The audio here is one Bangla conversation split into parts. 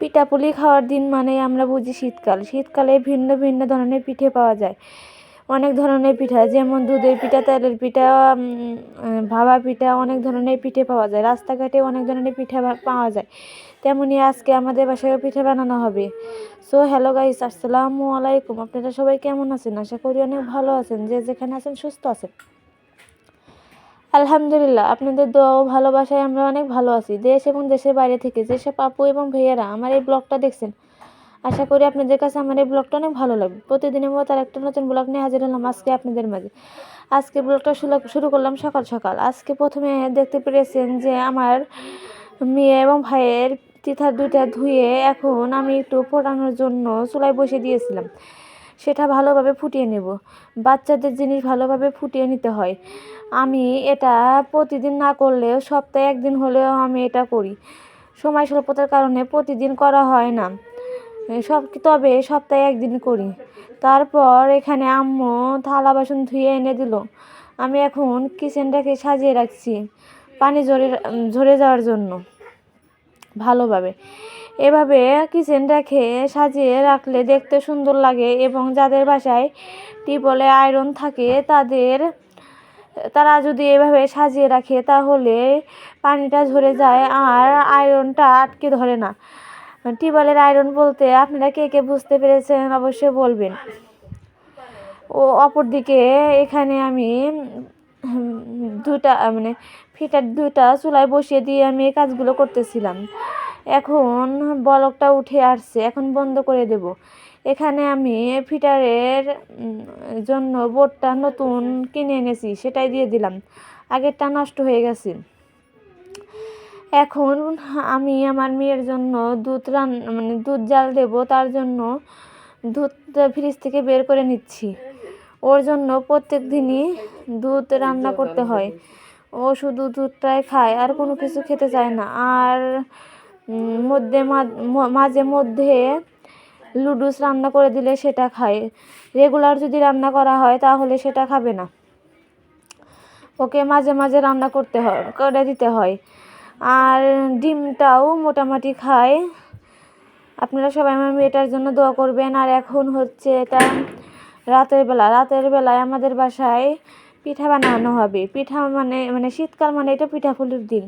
পিঠাপুলি খাওয়ার দিন মানে আমরা বুঝি শীতকাল। শীতকালে ভিন্ন ভিন্ন ধরনের পিঠে পাওয়া যায়। অনেক ধরনের পিঠা, যেমন দুধের পিঠা, তেলের পিঠা ভাবা পিঠা, অনেক ধরনের পিঠে পাওয়া যায়। রাস্তাঘাটে অনেক ধরনের পিঠা পাওয়া যায়। তেমনই আজকে আমাদের বাসায় পিঠে বানানো হবে। সো হ্যালো গাইস আসসালামু আলাইকুম। আপনারা সবাই কেমন আছেন? আশা করি অনেক ভালো আছেন। যে যেখানে আছেন, সুস্থ আছেন। আলহামদুলিল্লাহ, আপনাদের দোয়া ও ভালোবাসায় আমরা অনেক ভালো আছি। দেশ এবং দেশের বাইরে থেকে যেসব আপু এবং ভাইয়ারা আমার এই ব্লগটা দেখছেন, আশা করি আপনাদের কাছে আমার এই ব্লগটা অনেক ভালো লাগবে। প্রতিদিনের মতো আর একটা নতুন ব্লগ নিয়ে হাজির হলাম আজকে আপনাদের মাঝে। আজকে ব্লগটা শুরু করলাম সকাল সকাল। আজকে প্রথমে দেখতে পেরেছেন যে আমার মেয়ে এবং ভাইয়ের তিথার দুইটা ধুয়ে এখন আমি একটু ফোটানোর জন্য চুলায় বসে দিয়েছিলাম। সেটা ভালোভাবে ফুটিয়ে নেব। বাচ্চাদের জিনিস ভালোভাবে ফুটিয়ে নিতে হয়। আমি এটা প্রতিদিন না করলেও সপ্তাহে একদিন হলেও আমি এটা করি। সময় স্বল্পতার কারণে প্রতিদিন করা হয় না। সব, তবে সপ্তাহে একদিন করি। তারপর এখানে আম্মু থালা বাসন ধুয়ে এনে দিল। আমি এখন কিচেনটাকে সাজিয়ে রাখছি পানি ঝরে ঝরে যাওয়ার জন্য ভালোভাবে। এভাবে কিচেন রেখে সাজিয়ে রাখলে দেখতে সুন্দর লাগে এবং যাদের বাসায় টিপলে আয়রন থাকে তাদের, তারা যদি এভাবে সাজিয়ে রাখে তাহলে পানিটা ঝরে যায় আর আয়রনটা আটকে ধরে না। টিউবওয়েলের আয়রন বলতে আপনারা কে কে বুঝতে পেরেছেন অবশ্যই বলবেন। ও অপরদিকে এখানে আমি দুটা মানে ফিটার দুটা চুলায় বসিয়ে দিয়ে আমি এই কাজগুলো করতেছিলাম। এখন বলকটা উঠে আসছে, এখন বন্ধ করে দেব। এখানে আমি ফিটারের জন্য বোর্ডটা নতুন কিনে এনেছি, সেটাই দিয়ে দিলাম। আগেরটা নষ্ট হয়ে গেছে। এখন আমি আমার মেয়ের জন্য দুধ রান মানে দুধ জাল দেব, তার জন্য দুধ ফ্রিজ থেকে বের করে নিচ্ছি। ওর জন্য প্রত্যেক দিনই দুধ রান্না করতে হয়। ও শুধু দুধটাই খায়, আর কোনো কিছু খেতে চায় না। আর মধ্যে মাঝে মধ্যে লুডুস রান্না করে দিলে সেটা খায়। রেগুলার যদি রান্না করা হয় তাহলে সেটা খাবে না। ওকে মাঝে মাঝে রান্না করতে হয়, করে দিতে হয়। আর ডিমটাও মোটামুটি খায়। আপনারা সবাই আমার মেয়েটার জন্য দোয়া করবেন। আর এখন হচ্ছে এটা রাতের বেলা। রাতের বেলায় আমাদের বাসায় পিঠা বানানো হবে। পিঠা মানে মানে শীতকাল মানে এটা পিঠাফুলির দিন।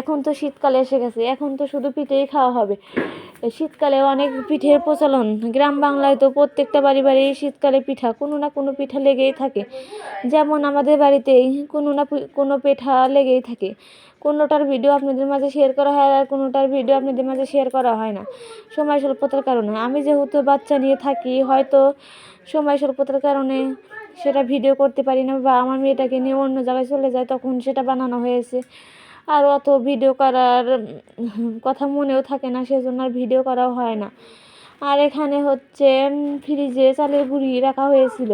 এখন তো শীতকাল এসে গেছে, এখন তো শুধু পিঠেই খাওয়া হবে। শীতকালে অনেক পিঠের প্রচলন। গ্রাম বাংলায় তো প্রত্যেকটা বাড়ি বাড়ি শীতকালে পিঠা, কোনো না কোনো পিঠা লেগেই থাকে। যেমন আমাদের বাড়িতেই কোনো না কোনো পিঠা লেগেই থাকে। কোনোটার ভিডিও আপনাদের মাঝে শেয়ার করা হয় আর কোনোটার ভিডিও আপনাদের মাঝে শেয়ার করা হয় না। সময় স্বল্পতার কারণে। আমি যেহেতু বাচ্চা নিয়ে থাকি, হয়তো সময় স্বল্পতার কারণে সেটা ভিডিও করতে পারি না বা আমার মেয়েটাকে নিয়ে অন্য জায়গায় চলে যায়, তখন সেটা বানানো হয়েছে। আর অত ভিডিও করার কথা মনেও থাকে না, সেজন্য আর ভিডিও করাও হয় না। আর এখানে হচ্ছে ফ্রিজে চালের গুঁড়ি রাখা হয়েছিল।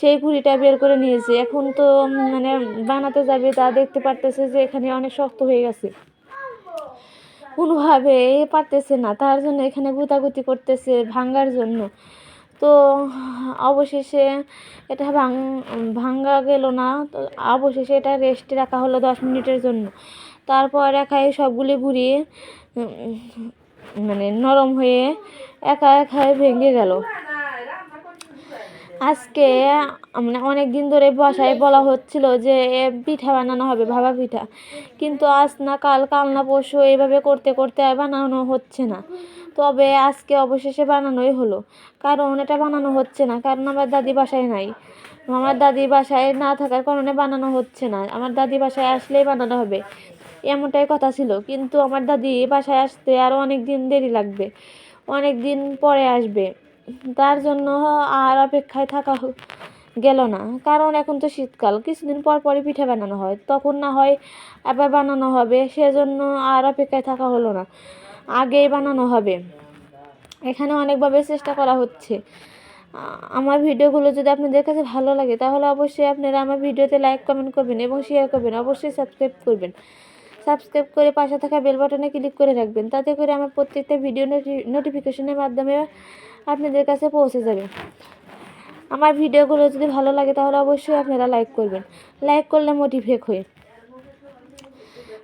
সেই গুঁড়িটা বের করে নিয়েছে। এখন তো মানে বানাতে যাবে, তা দেখতে পারতেছে যে এখানে অনেক শক্ত হয়ে গেছে। কোনোভাবে পারতেছে না, তার জন্য এখানে গুতাগুতি করতেছে ভাঙ্গার জন্য। তো অবশেষে এটা ভাঙ, ভাঙ্গা গেল না। তো অবশেষে এটা রেস্টে রাখা হলো দশ মিনিটের জন্য। তারপর একাই সবগুলি ঘুরিয়ে মানে নরম হয়ে একা একাই ভেঙে গেল। আজকে মানে অনেক দিন ধরে বাসায় বলা হচ্ছিল যে পিঠা বানানো হবে ভাবা পিঠা। কিন্তু আজ না, কাল কাল না, পরশু এইভাবে করতে করতে আর বানানো হচ্ছে না। তবে আজকে অবশেষে বানানোই হলো। কারণ এটা বানানো হচ্ছে না, কারণ আমার দাদি বাসায় নাই। আমার দাদি বাসায় না থাকার কারণে বানানো হচ্ছে না। আমার দাদি বাসায় আসলেই বানানো হবে। এমনটাই কথা ছিল। কিন্তু আমার দাদি বাসায় আসতে আরও অনেক দিন দেরি লাগবে। অনেক দিন পরে আসবে। তার জন্য আর অপেক্ষায় থাকা গেল না। কারণ এখন তো শীতকাল। কিছুদিন পর পরই পিঠে বানানো হয়। তখন না হয় আবার বানানো হবে। সেজন্য আর অপেক্ষায় থাকা হলো না। আগেই বানানো হবে। এখানে অনেকভাবে চেষ্টা করা হচ্ছে। আমার ভিডিওগুলো যদি আপনাদের কাছে ভালো লাগে, তাহলে অবশ্যই আপনারা আমার ভিডিওতে লাইক কমেন্ট করবেন এবং শেয়ার করবেন। অবশ্যই সাবস্ক্রাইব করবেন। সাবস্ক্রাইব করে পাশে থাকা বেল বাটনে ক্লিক করে রাখবেন। তাতে করে আমার প্রত্যেকটা ভিডিও নোটিফিকেশনের মাধ্যমে আপনাদের কাছে পৌঁছে যাবে। আমার ভিডিওগুলো যদি ভালো লাগে, তাহলে অবশ্যই আপনারা লাইক করবেন। লাইক করলে মোটিভেট হয়ে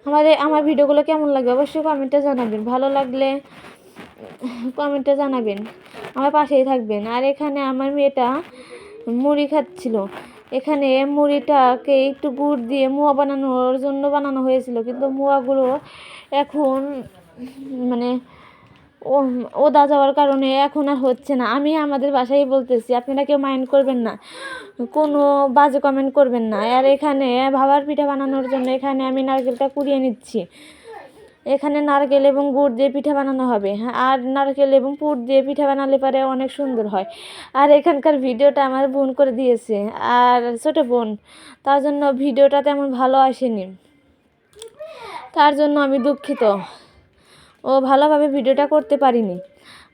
আমাদের, আমার ভিডিওগুলো কেমন লাগবে? অবশ্যই কমেন্টে জানাবেন। ভালো লাগলে কমেন্টে জানাবেন। আমার পাশেই থাকবেন। আর এখানে আমার মেয়েটা মুড়ি খাচ্ছিল। এখানে মুড়িটাকে একটু গুড় দিয়ে মোয়া বানানোর জন্য বানানো হয়েছিল। কিন্তু মোয়াগুলো এখন মানে ও ওদা যাওয়ার কারণে এখন আর হচ্ছে না। আমি আমাদের বাসায় বলতেছি, আপনারা কেউ মাইন্ড করবেন না। কোনো বাজে কমেন্ট করবেন না। আর এখানে ভাবার পিঠা বানানোর জন্য এখানে আমি নারকেলটা কুড়িয়ে নিচ্ছি। এখানে নারকেল এবং গুড় দিয়ে পিঠা বানানো হবে। আর নারকেল এবং পুর দিয়ে পিঠা বানালে পারে অনেক সুন্দর হয়। আর এখানকার ভিডিওটা আমার বোন করে দিয়েছে। আর ছোট বোন, তার জন্য ভিডিওটা তেমন ভালো আসেনি। তার জন্য আমি দুঃখিত। ও ভালোভাবে ভিডিওটা করতে পারিনি।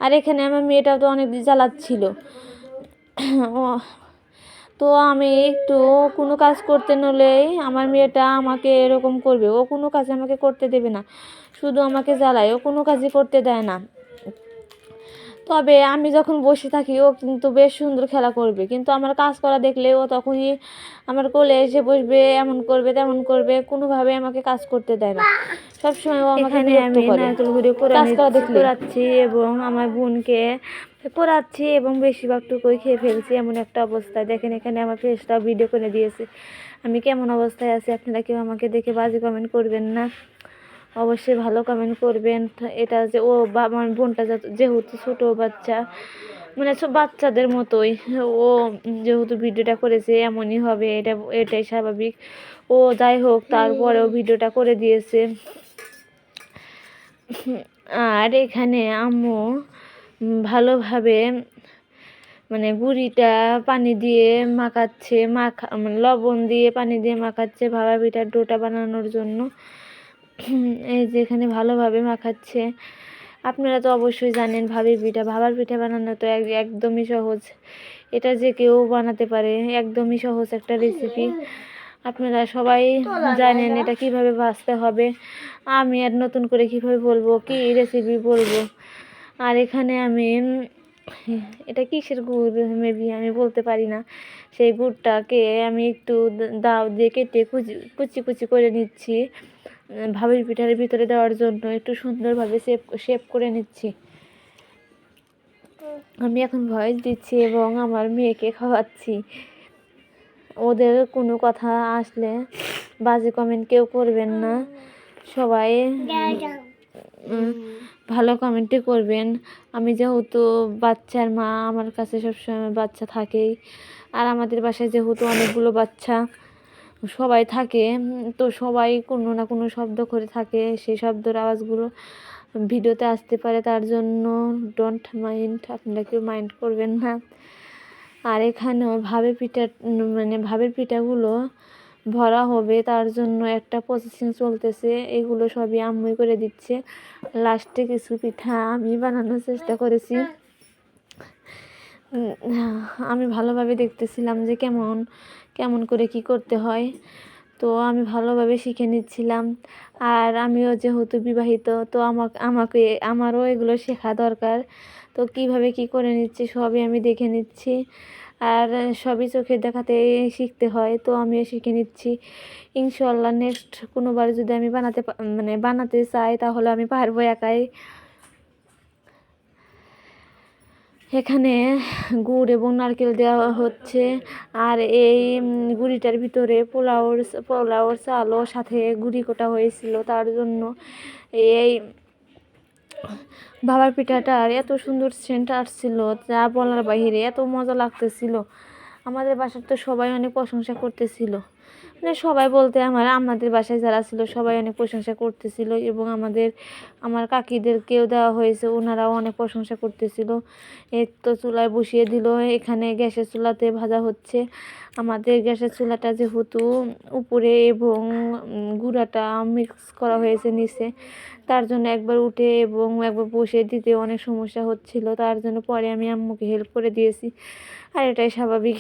আর এখানে আমার মেয়েটাও তো অনেক জ্বালাচ্ছিল তো আমি একটু কোনো কাজ করতে নলেই আমার মেয়েটা আমাকে এরকম করবে। ও কোনো কাজ আমাকে করতে দেবে না। শুধু আমাকে জ্বালায়। ও কোনো কাজই করতে দেয় না। তবে আমি যখন বসে থাকি ও কিন্তু বেশ সুন্দর খেলা করবে। কিন্তু আমার কাজ করা দেখলে ও তখনই আমার কোলে এসে বসবে এমন করবে তেমন করবে কোনোভাবে আমাকে কাজ করতে দেয় না। সবসময় ও আমাকে বিরক্ত করে। কাজ করা দেখলে। এবং আমার বোনকে পোড়াচ্ছি এবং বেশিরভাগটুকুই খেয়ে ফেলছি এমন একটা অবস্থায়। দেখেন এখানে আমার ফেসটা ভিডিও করে দিয়েছে। আমি কেমন অবস্থায় আছি আপনারা কেউ আমাকে দেখে বাজে কমেন্ট করবেন না। অবশ্যই ভালো কমেন্ট করবেন। এটা যে ও আমার বোনটা যেহেতু ছোটো বাচ্চা মানে সব বাচ্চাদের মতোই, ও যেহেতু ভিডিওটা করেছে এমনই হবে, এটা, এটাই স্বাভাবিক। ও যাই হোক, তারপরেও ভিডিওটা করে দিয়েছে। আর এখানে আম্মু ভালোভাবে মানে গুঁড়িটা পানি দিয়ে মাখাচ্ছে, মাখা মানে লবণ দিয়ে পানি দিয়ে মাখাচ্ছে ভাবা পিঠার ডোটা বানানোর জন্য। এই যে এখানে ভালোভাবে মাখাচ্ছে। আপনারা তো অবশ্যই জানেন ভাবির পিঠা, ভাবার পিঠা বানানো তো একদমই সহজ। এটা যে কেউ বানাতে পারে, একদমই সহজ একটা রেসিপি আপনারা সবাই জানেন এটা কীভাবে ভাজতে হবে। আমি আর নতুন করে কীভাবে বলব, কি রেসিপি বলব। আর এখানে আমি, এটা কিসের গুড়? মেবি আমি বলতে পারি না। সেই গুড়টাকে আমি একটু দাও দিয়ে কেটে কুচি কুচি কুচি করে নিচ্ছি। ভাবির পিঠার ভিতরে দেওয়ার জন্য একটু সুন্দরভাবে শেপ শেপ করে নিচ্ছি। আমি এখন ভয়েস দিচ্ছি এবং আমার মেয়েকে খাওয়াচ্ছি। ওদের কোনো কথা আসলে বাজে কমেন্ট কেউ করবেন না। সবাই ভালো কমেন্টই করবেন। আমি যেহেতু বাচ্চার মা, আমার কাছে সবসময় বাচ্চা থাকেই। আর আমাদের বাসায় যেহেতু অনেকগুলো বাচ্চা সবাই থাকে তো সবাই কোনো না কোনো শব্দ করে থাকে। সেই শব্দের আওয়াজগুলো ভিডিওতে আসতে পারে, তার জন্য ডোন্ট মাইন্ড আপনারা কেউ মাইন্ড করবেন না। আর এখানেও ভাবে পিঠা মানে ভাবের পিঠাগুলো ভরা হবে, তার জন্য একটা প্রসেসিং চলতেছে, এগুলো সবই আম্মুই করে দিচ্ছে। লাস্টে কিছু পিঠা আমি বানানোর চেষ্টা করেছি। আমি ভালোভাবে দেখতেছিলাম যে কেমন কেমন করে কি করতে হয়। তো আমি ভালোভাবে শিখে নিচ্ছিলাম। আর আমিও যেহেতু বিবাহিত, তো আমাকে আমাকে, আমারও এগুলো শেখা দরকার। তো কীভাবে কি করে নিচ্ছি সবই আমি দেখে নিচ্ছি। আর সবই চোখের দেখাতে শিখতে হয়, তো আমিও শিখে নিচ্ছি। ইনশাল্লাহ নেক্সট কোনোবার যদি আমি বানাতে মানে বানাতে চাই, তাহলে আমি পারব একাই। এখানে গুড় এবং নারকেল দেওয়া হচ্ছে। আর এই গুঁড়িটার ভিতরে পোলাওর পোলাওর চালও সাথে গুঁড়ি কোটা হয়েছিল। তার জন্য এই বাবার পিঠাটার এত সুন্দর সেন্ট আসছিল, যা বলার বাইরে এত মজা লাগতেছিল। আমাদের বাসার তো সবাই অনেক প্রশংসা করতেছিল। মানে সবাই বলতে আমার, আমাদের বাসায় যারা ছিল সবাই অনেক প্রশংসা করতেছিল এবং আমাদের, আমার কাকিদেরকেও দেওয়া হয়েছে, ওনারাও অনেক প্রশংসা করতেছিল। এই তো চুলায় বসিয়ে দিল, এখানে গ্যাসের চুলাতে ভাজা হচ্ছে। আমাদের গ্যাসের চুলাটা যেহেতু উপরে এবং গুঁড়াটা মিক্স করা হয়েছে নিচে, তার জন্য একবার উঠে এবং একবার বসে দিতে অনেক সমস্যা হচ্ছিল, তার জন্য পরে আমি আম্মুকে হেল্প করে দিয়েছি। আর এটাই স্বাভাবিক।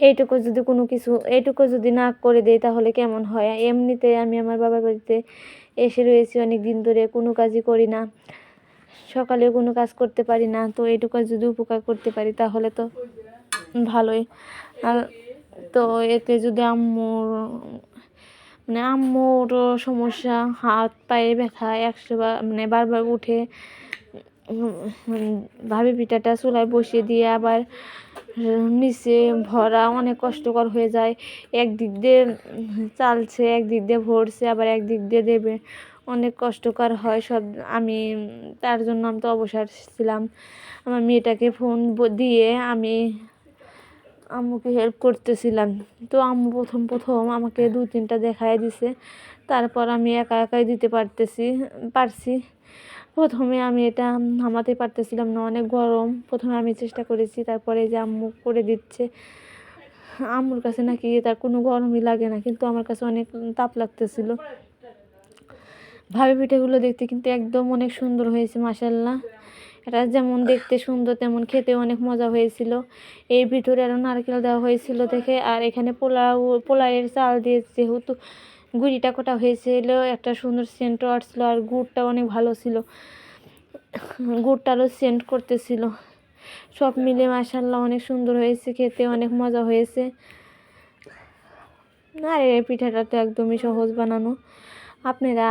এইটুকু যদি কোনো কিছু, এইটুকু যদি না করে দেয় তাহলে কেমন হয়? এমনিতে আমি আমার বাবার বাড়িতে এসে রয়েছি অনেক দিন ধরে, কোনো কাজই করি না। সকালে কোনো কাজ করতে পারি না, তো এইটুকু যদি উপকার করতে পারি তাহলে তো ভালোই। আর তো এতে যদি আম্মুর মানে আম্মুরও সমস্যা, হাত, পায়ে ব্যথা, একশো মানে বারবার উঠে ভাবি পিঠাটা চুলায় বসিয়ে দিয়ে আবার নিচে ভরা অনেক কষ্টকর হয়ে যায়। একদিক দিয়ে চালছে একদিক দিয়ে ভরছে আবার একদিক দিয়ে দেবে। অনেক কষ্টকর হয় সব। আমি তার জন্য আমি তো অবসর ছিলাম। আমার মেয়েটাকে ফোন দিয়ে আমি আম্মুকে হেল্প করতেছিলাম। তো আম্মু প্রথম প্রথম আমাকে দু তিনটা দেখায় দিছে। তারপর আমি একা একাই দিতে পারতেছি পারছি। প্রথমে আমি এটা নামাতে পারতেছিলাম না, অনেক গরম। প্রথমে আমি চেষ্টা করেছি, তারপরে যে আম্মু করে দিচ্ছে। আম্মুর কাছে নাকি তার কোনো গরমই লাগে না, কিন্তু আমার কাছে অনেক তাপ লাগতেছিল। ভাবি পিঠেগুলো দেখতে কিন্তু একদম অনেক সুন্দর হয়েছে মাসাল্লাহ এটা যেমন দেখতে সুন্দর, তেমন খেতে অনেক মজা হয়েছিল। এই ভিতরে আরও নারকেল দেওয়া হয়েছিল দেখে, আর এখানে পোলাও, পোলাওয়ের চাল দিয়ে যেহেতু গুড়িটা কোটা হয়েছিল, একটা সুন্দর সেন্টও আসছিল আর গুড়টা অনেক ভালো ছিল। গুড়টারও সেন্ট করতেছিল। সব মিলে মাসাল্লাহ অনেক সুন্দর হয়েছে, খেতে অনেক মজা হয়েছে। আর এই পিঠাটা তো একদমই সহজ বানানো। আপনারা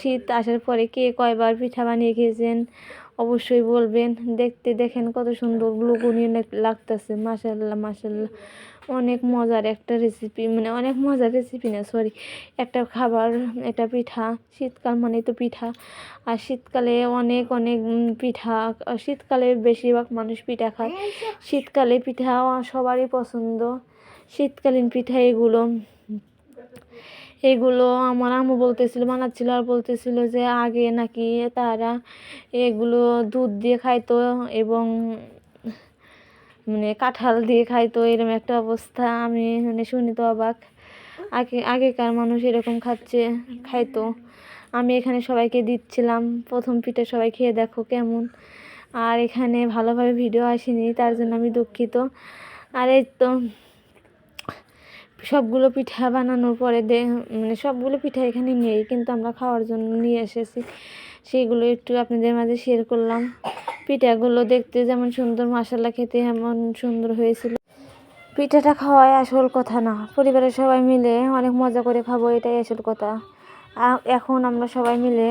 শীত আসার পরে কে কয়বার পিঠা বানিয়ে খেয়েছেন অবশ্যই বলবেন। দেখতে দেখেন কত সুন্দর গ্লুগুনি লাগতেছে মাসাল্লাহ মাসাল্লাহ অনেক মজার একটা রেসিপি মানে অনেক মজার রেসিপি না সরি একটা খাবার এটা পিঠা, শীতকাল মানে তো পিঠা। আর শীতকালে অনেক অনেক পিঠা শীতকালে বেশিরভাগ মানুষ পিঠা খায়। শীতকালে পিঠা সবারই পছন্দ। শীতকালীন পিঠা এগুলো এগুলো আমার আম্মু বলতেছিল, বানাচ্ছিল আর বলতেছিল যে আগে নাকি তারা এগুলো দুধ দিয়ে খাইতো এবং মানে কাঁঠাল দিয়ে খাইতো এরকম একটা অবস্থা। আমি মানে শুনি তো অবাক। আগে আগেকার মানুষ এরকম খাচ্ছে, খাইতো। আমি এখানে সবাইকে দিচ্ছিলাম। প্রথম পিঠে সবাই খেয়ে দেখো কেমন। আর এখানে ভালোভাবে ভিডিও আসেনি, তার জন্য আমি দুঃখিত। আর এই তো সবগুলো পিঠা বানানোর পরে দে মানে সবগুলো পিঠা এখানে নেই, কিন্তু আমরা খাওয়ার জন্য নিয়ে এসেছি। সেইগুলো একটু আপনাদের মাঝে শেয়ার করলাম। পিঠাগুলো দেখতে যেমন সুন্দর, মশলা খেতে এমন সুন্দর হয়েছিল। পিঠাটা খাওয়াই আসল কথা না। পরিবারের সবাই মিলে অনেক মজা করে খাব, এটাই আসল কথা। এখন আমরা সবাই মিলে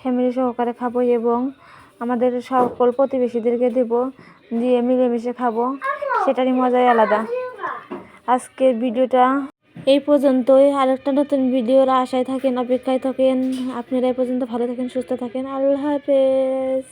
ফ্যামিলি সহকারে খাব এবং আমাদের সকল প্রতিবেশীদেরকে দেব, দিয়ে মিলেমিশে খাব। সেটারই মজাই আলাদা। আজকের ভিডিওটা এই পর্যন্তই। আরেকটা নতুন ভিডিওর আশায় থাকেন, অপেক্ষায় থাকেন। আপনারা এই পর্যন্ত ভালো থাকেন, সুস্থ থাকেন। আল্লাহ হাফেজ।